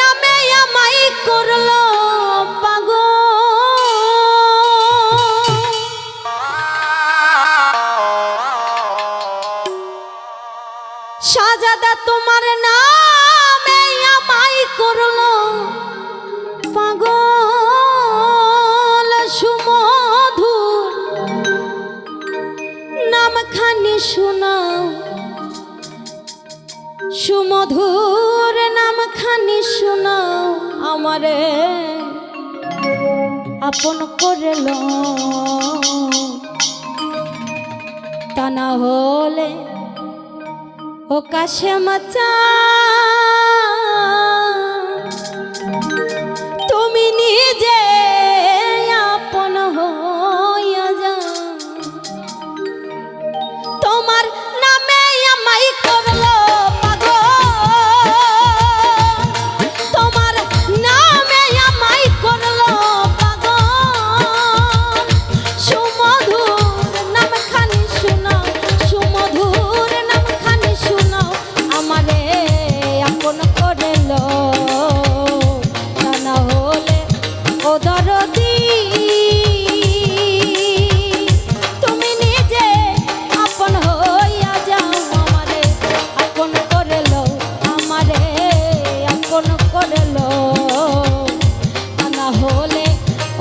নামে আমাই করল পাগল। সাজাদা তোমার তোমারে আপন করে তা না হলে ও কাশে মাচা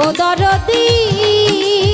ও দরদি।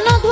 no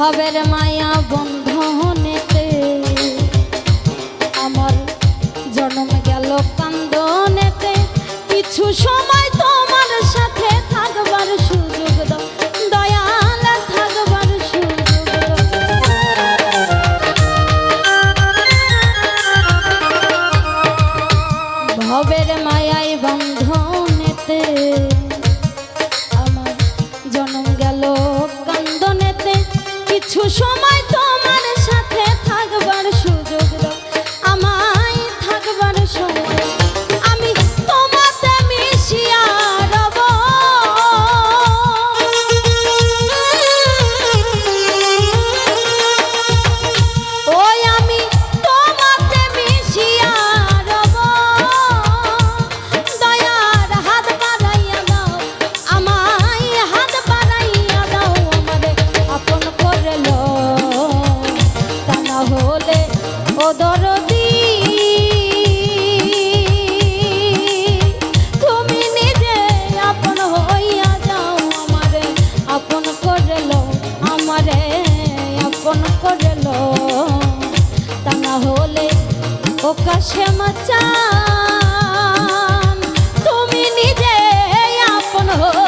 ভাবের মায়া বন্ধনেতে আমার জন্ম গেল কান্দনেতে। কিছু সময় আপন করে লো তা না হলে ও কাশে মাচান তুমি নিজে আপন হইয়া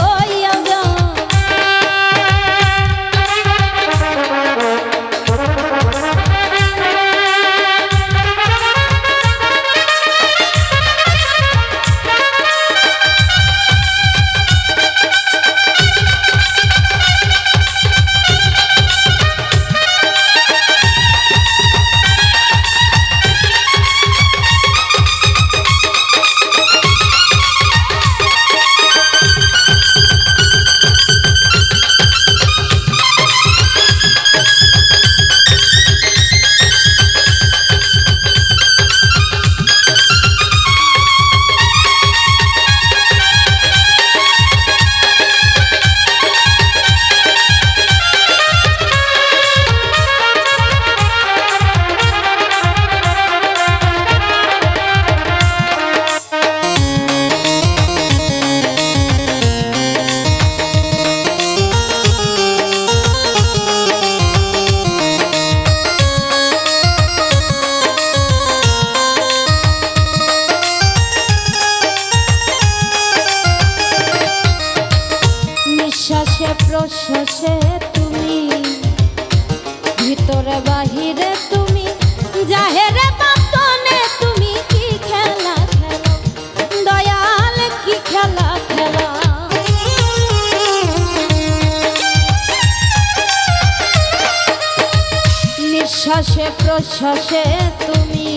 নিঃশ্বাসে প্রশ্বাসে তুমি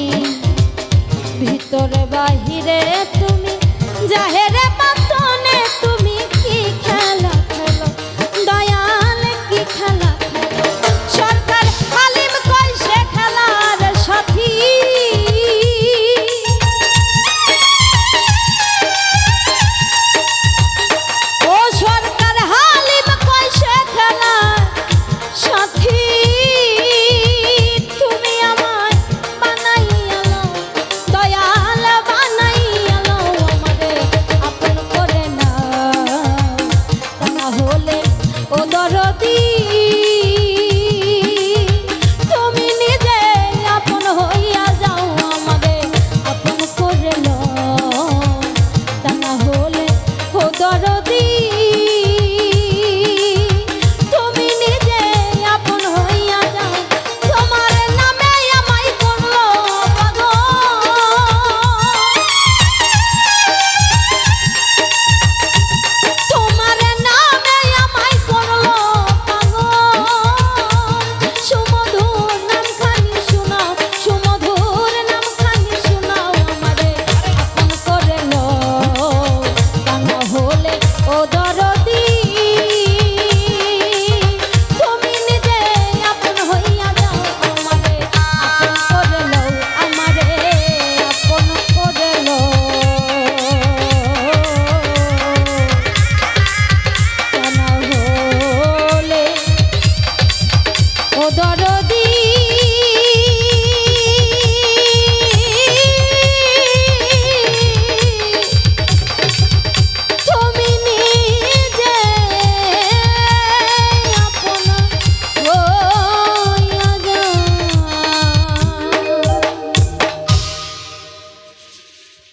ভিতরে বাহিরে তুমি জাহেরে